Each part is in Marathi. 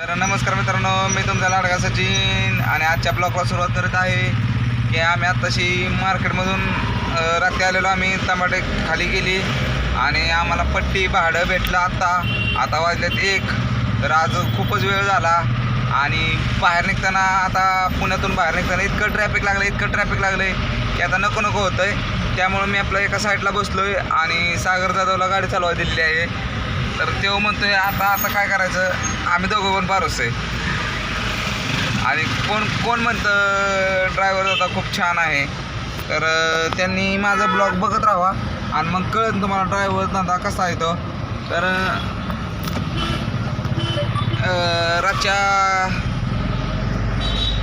तर नमस्कार मित्रांनो मी तुमचा लाडका सचिन आणि आजच्या ब्लॉगला सुरुवात करत आहे की आम्ही आत्ताशी मार्केटमधून रात्री आलेलो. आम्ही टमाटे खाली गेली आणि आम्हाला पट्टी भाडं भेटलं आत्ता. आता वाजलेत एक. तर आज खूपच वेळ झाला आणि बाहेर निघताना आता पुण्यातून बाहेर निघताना इतकं ट्रॅफिक लागलं इतकं ट्रॅफिक लागलं आहे की आता नको नको होतं आहे त्यामुळं मी आपलं एका साईडला बसलो आहे आणि सागर जाधवला गाडी चालवा दिलेली आहे. तर तो म्हणतोय आता आता काय करायचं? आम्ही दोघं पण फारच आहे आणि कोण कोण म्हणतं ड्रायव्हर दादा खूप छान आहे. तर त्यांनी माझा ब्लॉग बघत राहावा. आणि मग कळत तुम्हाला ड्रायव्हर दादा कसा आहे तो. तर रातच्या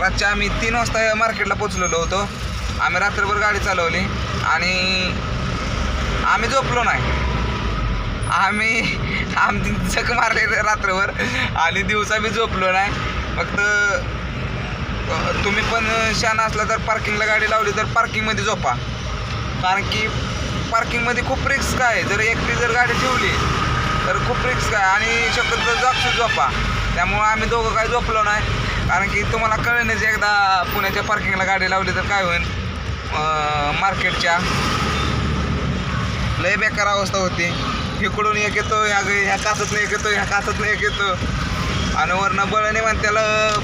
रातच्या आम्ही तीन वाजता मार्केटला पोचलेलो होतो. आम्ही रात्रभर गाडी चालवली. आणि आम्ही झोपलो नाही. आम्ही आमची चक मारले रात्रभर. आणि दिवसा बी झोपलो नाही. फक्त तुम्ही पण शान असला तर पार्किंगला गाडी लावली तर पार्किंगमध्ये झोपा. कारण की पार्किंगमध्ये खूप रिस्क आहे. जर एकटी जर गाडी ठेवली तर खूप रिस्क आहे. आणि शक्यतो जागसून झोपा. त्यामुळं आम्ही दोघं काय झोपलो नाही. कारण की तुम्हाला कळणच एकदा पुण्याच्या पार्किंगला गाडी लावली तर काय होईल. मार्केटच्या लय बेकार अवस्था होती. इकडून एक येतो ह्या ह्या नाही एक येतो ह्या काचतनं एक येतो. आणि वरनं म्हण त्याला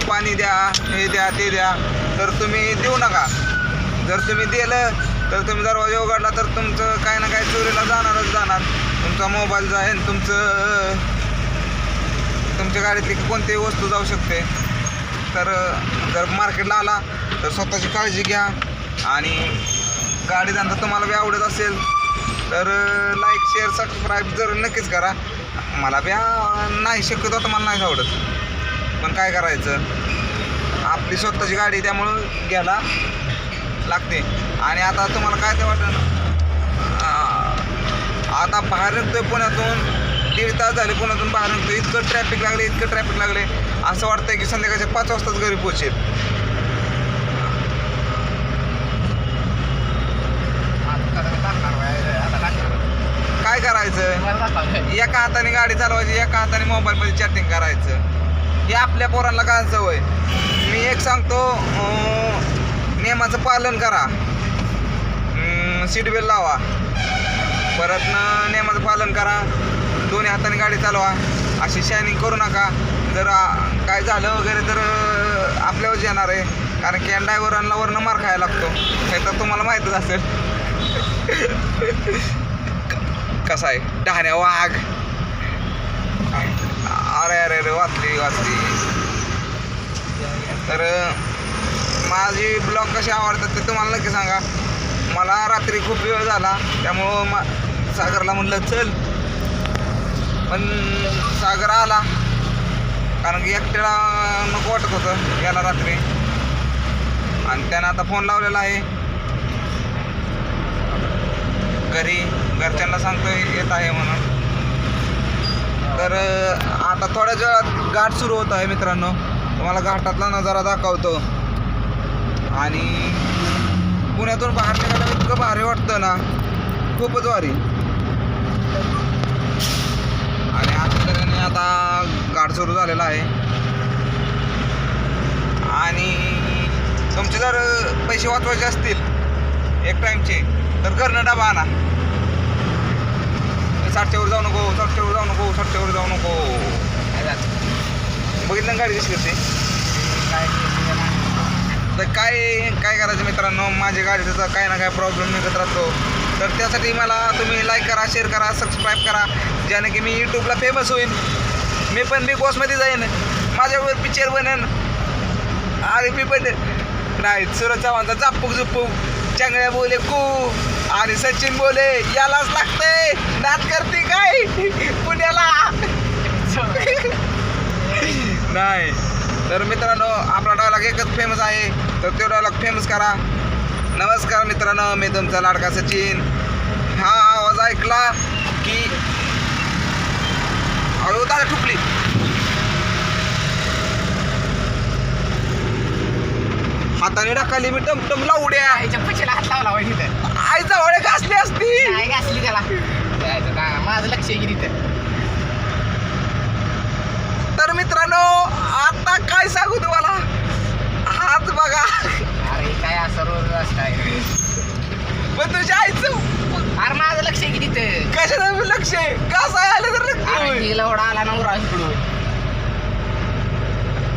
पाणी द्या हे द्या ते द्या. तर तुम्ही देऊ नका. जर तुम्ही दिलं तर तुम्ही दरवाजा उघडला तर तुमचं काय ना काय चोरीला जाणारच जाणार. तुमचा मोबाईल जाईल तुमचं तुमच्या गाडीतली कोणतीही वस्तू जाऊ शकते. तर जर मार्केटला आला तर स्वतःची काळजी घ्या. आणि गाडी जाणता तुम्हाला बी आवडत असेल तर लाईक शेअर सबस्क्राईब जर नक्कीच करा. मला बी नाही शक्यतो तर मला नाही आवडत. पण काय करायचं? आपली स्वतःची गाडी त्यामुळं घ्यायला लागते. आणि आता तुम्हाला काय ते वाटतं आता बाहेर निघतोय पुण्यातून. दीड तास झाले पुण्यातून बाहेर निघतोय. इतकं ट्रॅफिक लागले इतकं ट्रॅफिक लागले. असं वाटतंय की संध्याकाळच्या पाच वाजताच घरी पोहोचेल. करायचं. एका हाताने गाडी चालवायची एका हाताने मोबाईलमध्ये चॅटिंग करायचं. हे आपल्या पोरांना काय सवय? मी एक सांगतो नियमाचं पालन करा. सीट बेल्ट लावा. परत नियमाचं पालन करा. दोन्ही हाताने गाडी चालवा. अशी शायनिंग करू नका. जर काय झालं वगैरे तर आपल्यावर येणार आहे. कारण की या ड्रायव्हरांना वरनं मार खायला लागतो. हे तर तुम्हाला माहीतच असेल. कसा आहे? डहाण्या वाघ. अरे अरे अरे वाचली वाचली. तर माझी ब्लॉग कसे आवडतात ते तुम्हाला नक्की सांगा. मला रात्री खूप वेळ झाला त्यामुळं मा सागरला म्हणलं चल. पण सागर आला कारण की एकट्याला नको वाटत होतं याला रात्री. आणि त्यानं आता फोन लावलेला आहे. घरी. घरच्यांना सांगतोय येत आहे म्हणून. तर आता थोड्याच वेळात घाट सुरू होत आहे मित्रांनो. तुम्हाला घाटातला नजारा दाखवतो. आणि पुण्यातून बाहेर निघायला इतकं भारी वाटतं ना. खूपच भारी. आणि आता तऱ्हेने आता घाट सुरू झालेला आहे. आणि तुमचे जर पैसे वाचवायचे असतील एक टाईमचे तर घरनं डबा आणा. साठच्यावर जाऊ नको साठच्यावर जाऊ नको साठच्यावर जाऊ नको. बघितलं ना गाडी कशी करते तर काय काय करायचं मित्रांनो? माझ्या गाडीचा काय ना काय प्रॉब्लेम निघत राहतो. तर त्यासाठी मला तुम्ही लाईक करा शेअर करा सबस्क्राईब करा ज्याने की मी यूट्यूबला फेमस होईन. मी पण बिग बॉसमध्ये जाईन. माझ्यावर पिक्चर बनेन. अरे मी पण नाही सुरज चव्हाणचा झापूक झुपूक चांगल्या बोले कू. आणि सचिन बोले यालाच लागतंय. नाच करते काय? पुण्याला. नाही. तर मित्रांनो आपला डायलॉग एकच फेमस आहे. तर तो डायलॉग फेमस करा. नमस्कार मित्रांनो मी तुमचा लाडका सचिन. हा आवाज ऐकला की हळू दादा ठुकली. हाताने टाकाली मी टमटम लावड्या. आईच्या पशीला हात लावला होय तिथं. आई जवळ घासली असती. नाही घासली त्याला. माझं लक्ष गिरी तर मित्रांनो आता काय सांगू तुम्हाला? हाच बघा. अरे काय असं रोज असं काय? पण तुझ्या आईचं अरे माझं लक्ष आहे की कशा कशाला लक्ष आहे? घासाय आलं तर लक्ष अरे होय. आला नवरा इकडून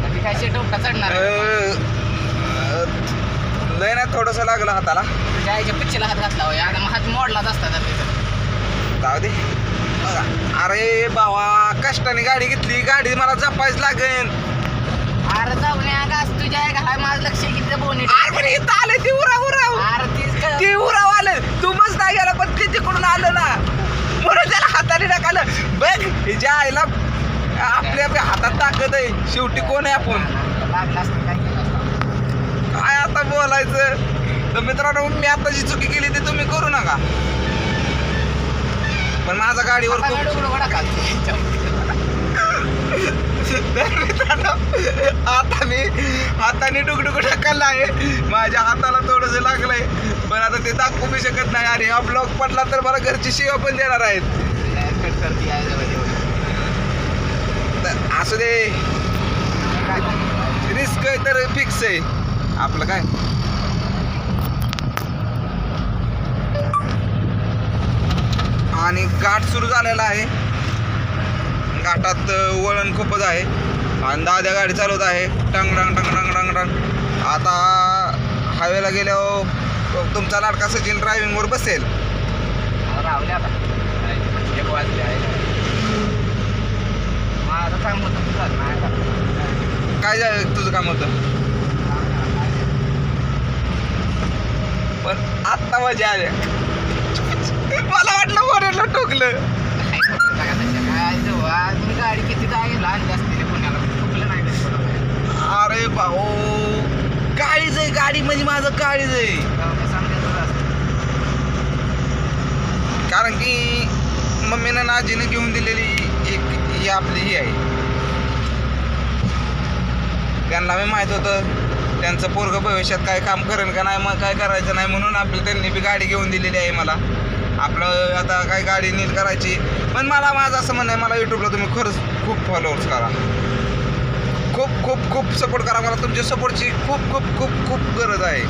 आणि काय शेट चढणार लय ना थोडस लागलं हाताला. आईच्या पिच्छेला हात घातला होय. हात मोडलाच असता तर तिथं. जाऊ दे. बघा. अरे बाबा कष्टाने गाडी घेतली. गाडी मला जपायच लागेल. अरे जाऊन या गास तुझ्या माझं लक्ष किती बोनी अरे पण इथं आलं ते उराव उराव. अरे तीच क- ते उराव आलं तू मस्त नाही गेला पण ते तिकडून आलं ना. म्हणून त्याला हाताने टाकलं बघ हिच्या आईला आपल्या आपल्या हातात ताकद आहे. शेवटी कोण आहे आपण? लागलं असतं काय? केलं असतं काय आता बोलायचं? तर मित्रांनो मी आता जी चुकी केली ती तुम्ही करू नका. पण माझा गाडीवर मित्रांनो आता मी हाताने डुकडुक ढकलला आहे. माझ्या हाताला थोडस लागलंय. पण आता ते दाखवू बी शकत नाही. आणि हा ब्लॉग पडला तर मला घरची शिवा पण देणार आहेत. असू दे? रिस्क आहे तर फिक्स आहे. आपलं काय? आणि घाट सुरू झालेला आहे. घाटात वळण खूपच आहे. आणि दाद्या गाडी चालवत आहे. टंग टंग टंग टंग टंग टंग. आता हायवेला गेल्यावर तुमचा लाडका सचिन ड्रायव्हिंगवर बसेल? काय झालं? तुझं काम होतं पण आत्ता मजा आल्या मला वाटलं वरेला ठोकलं. काय गाडी किती काय लहान असते पुण्याला ठोकलं नाही अरे भाऊ काळीच आहे गाडी म्हणजे माझं काळीच आहे. असतं. कारण की मम्मीनं ना घेऊन दिलेली एक ही आपली ही आहे. त्यांना मी माहीत होतं. त्यांचं पोरग भविष्यात काय काम करेन का नाही मग काय करायचं नाही म्हणून आपली त्यांनी बी गाडी घेऊन दिलेली आहे मला. आपलं आता काय गाडी नीट करायची. पण मला माझं असं म्हणणं आहे मला यूट्यूबला तुम्ही खरंच खूप फॉलोअर्स करा. खूप खूप खूप सपोर्ट करा. मला तुमच्या सपोर्टची खूप खूप खूप खूप गरज आहे.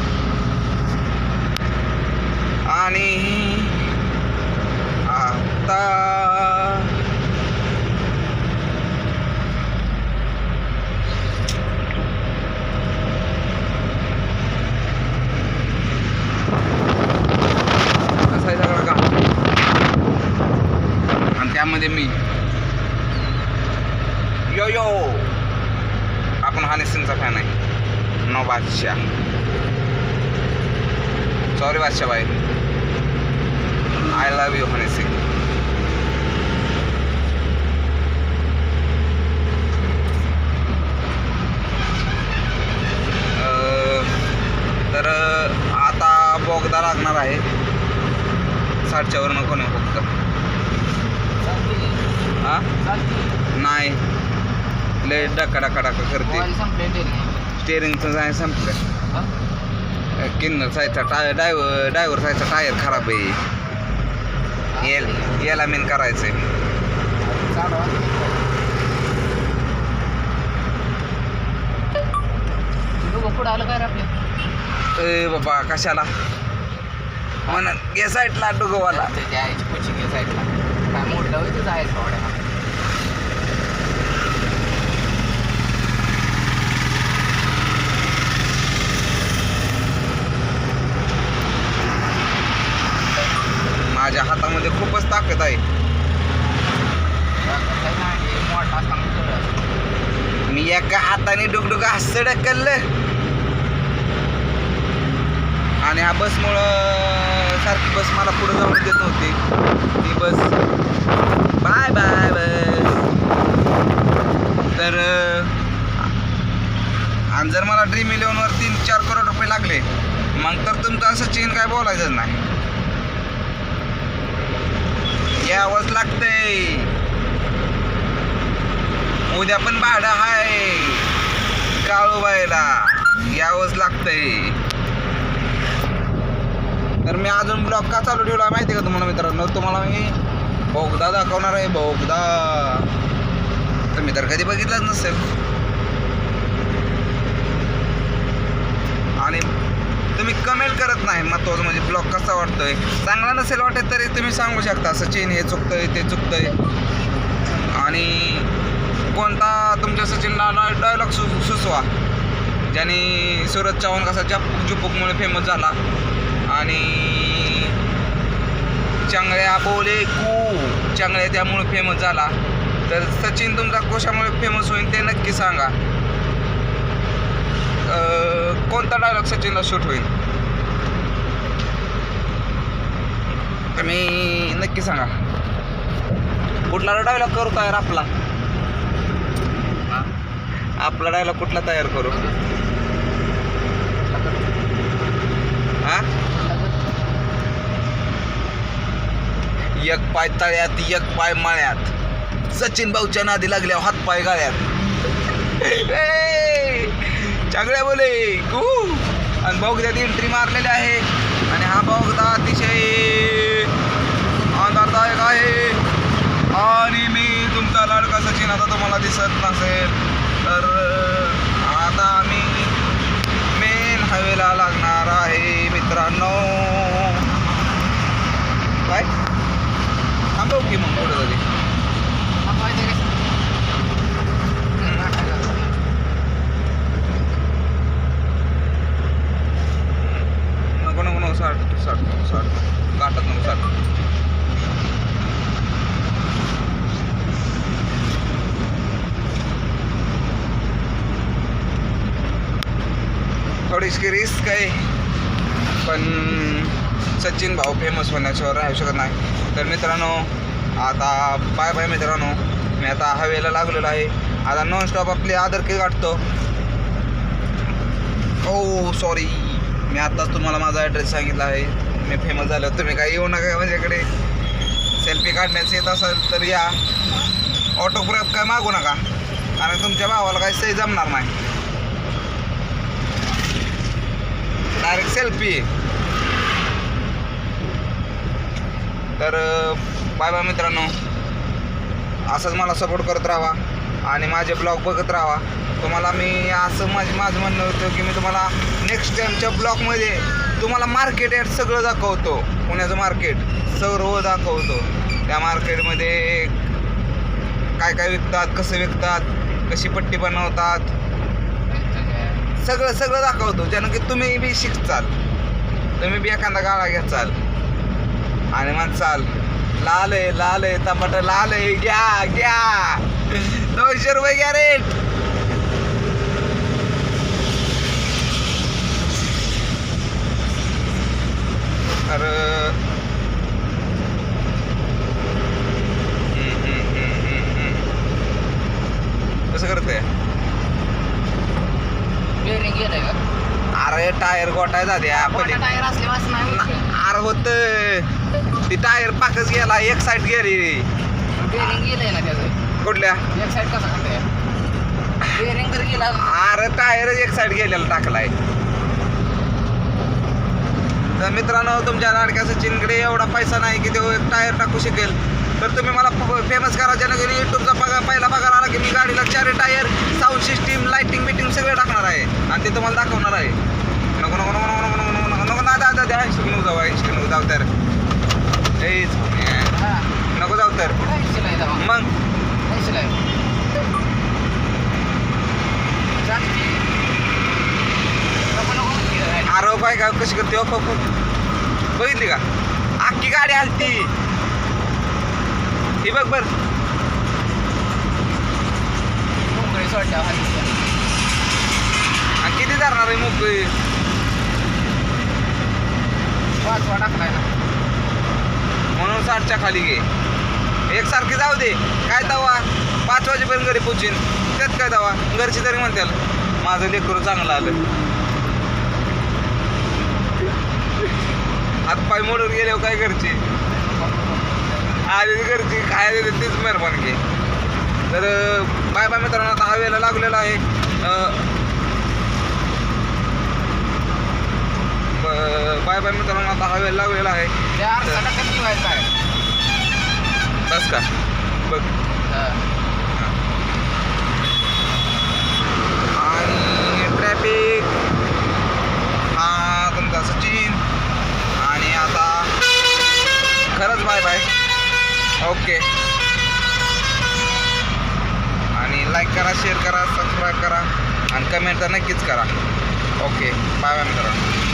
आणि आता कसा आहे सगळा का आणि त्यामध्ये मी यो यो आपण हनी सिंगचा फॅन आहे नो बादशाह भाई I love you Honey Singh अं, तर आता बोगदा लागणार आहे. साठच्या वर नको नाही फक्त हा. नाही. लय डका डका डका करते. स्टेअरिंगचं जाय संपलं? किन्नर साईडचा टायर डायव्हर डायव्हर साईडचा टायर खराब आहे. येल याला मेन करायचं चालवा. पुढं आलं काय रे ए बाबा कशाला? म्हणा या साईडला डुगवाला. त्याच्या साईडला काय मोठं होईल माझ्या हातामध्ये खूपच ताकद आहे. मोठा मी एका हाताने डुगडुग असं ढकललं आणि ह्या बसमुळं सारखी बस मला पुढे जाऊन देत नव्हती. ती बस. बाय बाय बस. तर आणि जर मला ड्रीम इलेवनवर तीन चार करोड रुपये लागले मग तर तुमचं असं चेन काय बोलायचंच नाही. यावंच लागतंय. उद्या पण भाडं हाय. काळूबाईला यावंच लागतंय. तर मी अजून ब्लॉग का चालू ठेवला माहिती का तुम्हाला मित्रांनो? तुम्हाला मी बोगदा दाखवणार आहे बोगदा. तर मी तर कधी बघितलंच नसेल आणि तुम्ही कमेंट करत नाही महत्वाचं म्हणजे ब्लॉग कसा वाटतोय चांगला नसेल वाटत तरी तुम्ही सांगू शकता सचिन हे चुकतंय ते चुकतंय. आणि कोणता तुमच्या सचिनला डायलॉग सु सुचवा. ज्याने सूरज चव्हाण कसा जप जुपूकमुळे फेमस झाला. आणि चांगल्या बोले कू चांगल्या त्यामुळे फेमस झाला. तर सचिन तुमचा कोशामुळे फेमस होईल ते नक्की सांगा. कोणता डायलॉग सचिनला शूट होईल? तुम्ही नक्की सांगा. कुठला डायलॉग करू तयार आपला? आपला डायलॉग कुठला तयार करू? हा? एक पाय तळ्यात एक पाय माळ्यात. सचिन भाऊच्या नादी लागल्या हात पाय गाळ्यात. चांगल्या बोले. गू! आणि त्यात एंट्री मारलेली आहे. आणि हा भाऊ अतिशय आनंददायक आहे आणि मी तुमचा लाडका सचिन आता तुम्हाला दिसत नसेल तर आता आम्ही मेन हायवेला लागणार आहे मित्रांनो. काय थांबव की मग पुढे तरी मग माहिती आहे का? नको नको नको साठ साठ नको साठ काटत नको साठ थोडीशी रिस्क आहे. पण सचिन भाऊ फेमस होण्याच्यावर राहू शकत नाही. तर मित्रांनो आता बाय बाय मित्रांनो. मी आता हवेला लागलेलो आहे. आता नॉन स्टॉप आपली आदर की काढतो ओ oh, सॉरी मी आत्ताच तुम्हाला माझा ॲड्रेस सांगितला आहे. मी फेमस झालो. तुम्ही काय येऊ नका माझ्याकडे. सेल्फी काढण्याचं येत असेल तर या. ऑटोग्राफ काय मागू नका. कारण तुमच्या भावाला काही सही जमणार नाही. डायरेक्ट सेल्फी तर बाय बाय मित्रांनो. असंच मला सपोर्ट करत राहा आणि माझे ब्लॉग बघत राहा. तुम्हाला मी असं माझे माझं म्हणणं होतं की मी तुम्हाला नेक्स्ट टाईमच्या ब्लॉगमध्ये तुम्हाला मार्केट यात सगळं दाखवतो. पुण्याचं मार्केट सर्व दाखवतो. त्या मार्केटमध्ये काय काय विकतात कसं विकतात कशी पट्टी बनवतात सगळं सगळं दाखवतो. ज्यानं की तुम्ही बी शिकचाल. तुम्ही बी एखादा गाळा घ्याचाल आणि म्हणसाल लाल आहे लाल आहे टमाट लाल आहे घ्या घ्या. दोनशे रुपये घ्या रेट कसं करते बेरिंग गेलंय का? अरे टायर गोटाय जाते आपण. टायर असले नाही? अरे होत. ती टायर पाकच गेला एक साईड गेली. बेरिंग गेलंय ना त्याचं. कुठल्या? एक साईड कसं करतंय बेरिंग तर गेला अरे टायरच एक साईड गेलेला टाकलाय. तर मित्रांनो तुमच्या लाडक्या सचिनकडे एवढा पैसा नाही की तो एक टायर टाकू शकेल. तर तुम्ही मला फेमस करा. जेणेकरून यूट्यूबचा पगार पहिला पगार आला की मी गाडीला चार टायर साऊंड सिस्टीम लाईटिंग बिटिंग सगळं टाकणार आहे. आणि ते तुम्हाला दाखवणार आहे. नको नको नको नको नको नको नको ना दादा द्या ऐंशी नऊ जाऊ ऐंशी नऊ जाऊ तर. हेच नको जाऊ तर. मग? आरोप आहे का कशी करते? हो, हो, हो. बघितली का? अख्खी गाडी आलती. ही बघ बर मोकळी सोडल्यावर हात आणि किती धरणार आहे मोकळी? पाचवा टाकलाय. ना म्हणून साठच्या खाली घे. एकसारखी जाऊ दे. काय दवा? पाच वाजेपर्यंत घरी पोचीन. त्यात काय दवा? घरची तरी म्हणत्याल माझं लेकरू चांगलं आलं. हातपाय मोडून गेल्यावर काय घरची आधी घरची काय देते तीच मेहरबानगी तर बाय बाय मित्रांनो आता हवेला लागलेला आहे. बाय बाय मित्रांनो आता हवेला लागलेला आहे. बस का? बघ. हा. आणि ट्रॅफिक हा तुमचा सचिन. आणि आता खरंच बाय बाय. ओके. आणि लाईक करा शेअर करा सबस्क्राईब करा. आणि कमेंट तर नक्कीच करा. ओके बाय बाय मित्रांनो.